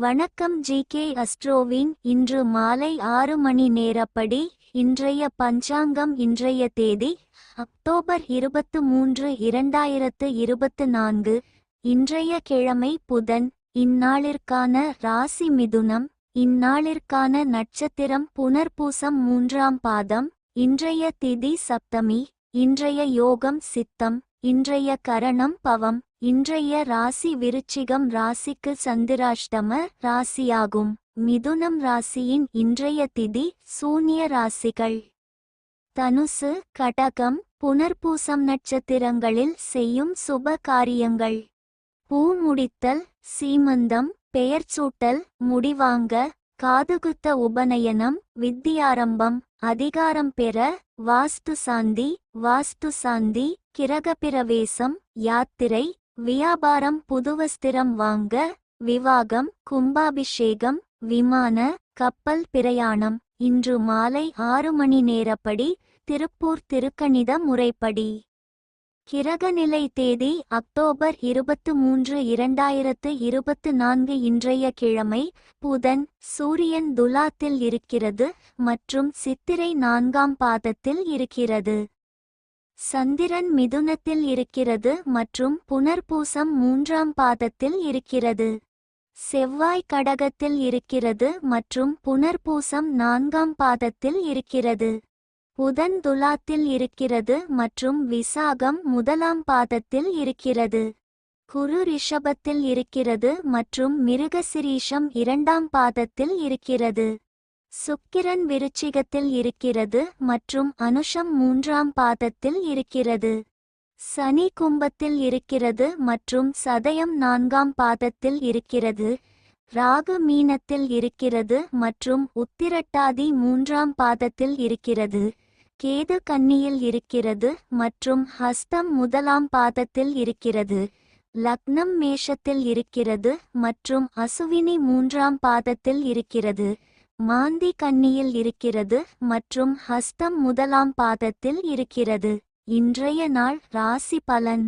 வணக்கம் G K அஸ்ட்ரோவின். இன்று மாலை ஆறு மணி நேரப்படி இன்றைய பஞ்சாங்கம் இன்றைய தேதி அக்டோபர் இருபத்து மூன்று இரண்டாயிரத்து இருபத்து நான்கு. இன்றைய கிழமை புதன் இந்நாளிற்கான ராசி மிதுனம் இந்நாளிற்கான நட்சத்திரம் புனர்பூசம் மூன்றாம் பாதம் இன்றைய திதி சப்தமி இன்றைய யோகம் சித்தம். இன்றைய கரணம் பவம். இன்றைய ராசி விருச்சிகம் ராசிக்கு சந்திராஷ்டம ராசியாகும். மிதுனம் ராசியின் இன்றைய திதி சூன்ய ராசிகள். தனுசு கடகம் புனர்பூசம் நட்சத்திரங்களில் செய்யும் சுப காரியங்கள். பூ முடித்தல் சீமந்தம் பெயர் சூட்டல் முடிவாங்க காதுகுத்த உபநயனம் வித்தியாரம்பம் அதிகாரம் பெற வாஸ்து சாந்தி வாஸ்து சாந்தி கிரகப்பிரவேசம் யாத்திரை வியாபாரம் புதுவஸ்திரம் வாங்க விவாகம் கும்பாபிஷேகம் விமான கப்பல் பிரயாணம். இன்று மாலை ஆறு மணி நேரப்படி திருப்பூர் திருக்கணித முறைப்படி. கிரகநிலை தேதி அக்டோபர் இருபத்து மூன்று இரண்டாயிரத்து இருபத்து நான்கு இன்றைய கிழமை. புதன் சூரியன் துலாத்தில் இருக்கிறது மற்றும் சித்திரை நான்காம் பாதத்தில் இருக்கிறது. சந்திரன் மிதுனத்தில் இருக்கிறது மற்றும் புனர்பூசம் மூன்றாம் பாதத்தில் இருக்கிறது. செவ்வாய் கடகத்தில் இருக்கிறது மற்றும் புனர்பூசம் நான்காம் பாதத்தில் இருக்கிறது. புதன் துலாத்தில் இருக்கிறது மற்றும் விசாகம் முதலாம் பாதத்தில் இருக்கிறது. குரு ரிஷபத்தில் இருக்கிறது மற்றும் மிருகசிரீஷம் இரண்டாம் பாதத்தில் இருக்கிறது. சுக்கிரன் விருச்சிகத்தில் இருக்கிறது மற்றும் அனுஷம் மூன்றாம் பாதத்தில் இருக்கிறது. சனி கும்பத்தில் இருக்கிறது மற்றும் சதயம் நான்காம் பாதத்தில் இருக்கிறது. ராகு மீனத்தில் இருக்கிறது மற்றும் உத்திரட்டாதி மூன்றாம் பாதத்தில் இருக்கிறது. கேது கன்னியில் இருக்கிறது மற்றும் ஹஸ்தம் முதலாம் பாதத்தில் இருக்கிறது. லக்னம் மேஷத்தில் இருக்கிறது மற்றும் அசுவினி மூன்றாம் பாதத்தில் இருக்கிறது. மாந்தி கன்னியில் இருக்கிறது மற்றும் ஹஸ்தம் முதலாம் பாதத்தில் இருக்கிறது. இன்றைய நாள் ராசி பலன்.